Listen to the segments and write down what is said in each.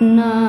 நான்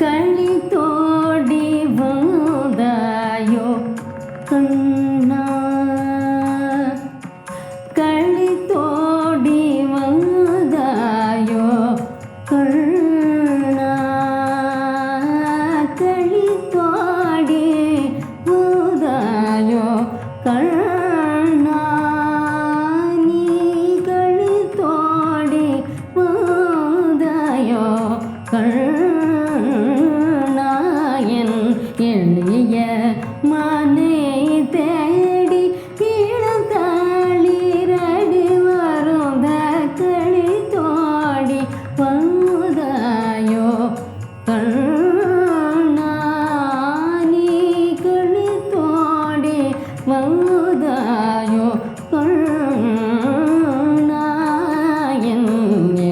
കളി തോടി വന്നതായോ കണ്ണ தொழுதாயோ நாயன்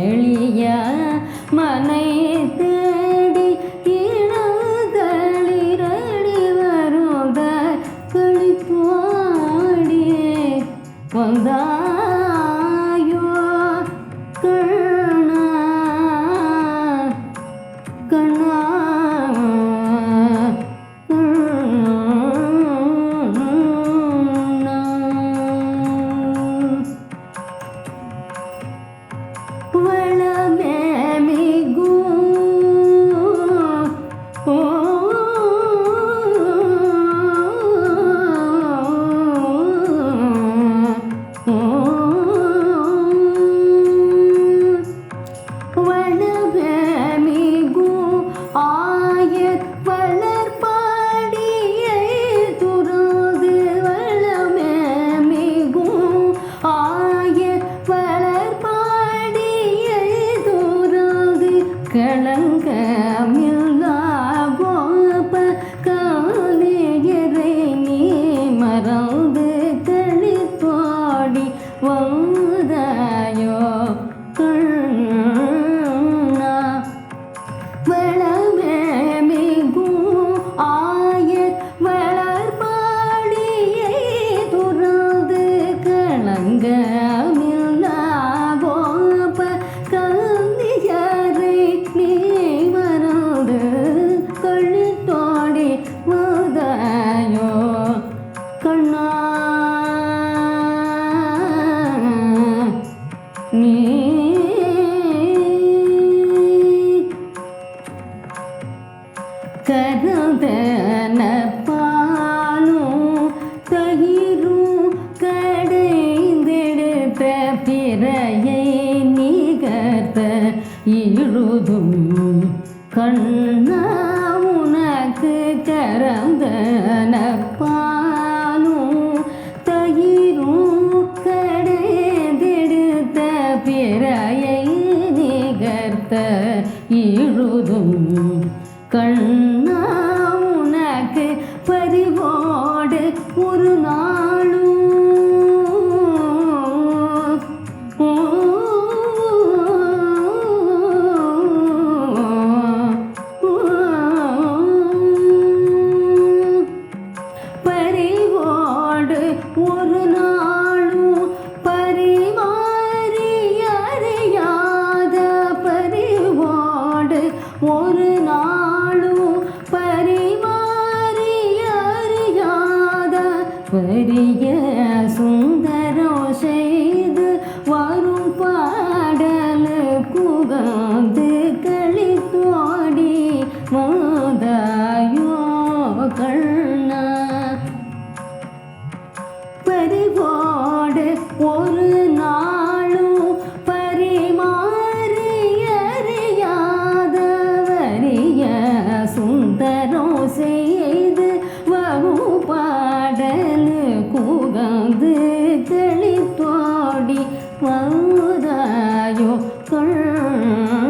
எளிய மனை தேடி இனங்களிரடி வருத கழிப்பாடி வந்தாயோ கண்ணா கண்ணா. கரந்தன பாலும் தயிரும் கடைதெடுத்த பிறையை நிகர்த்த இழுதும் கண்ணா பெரிய சு സൗദായോ കൊള്ള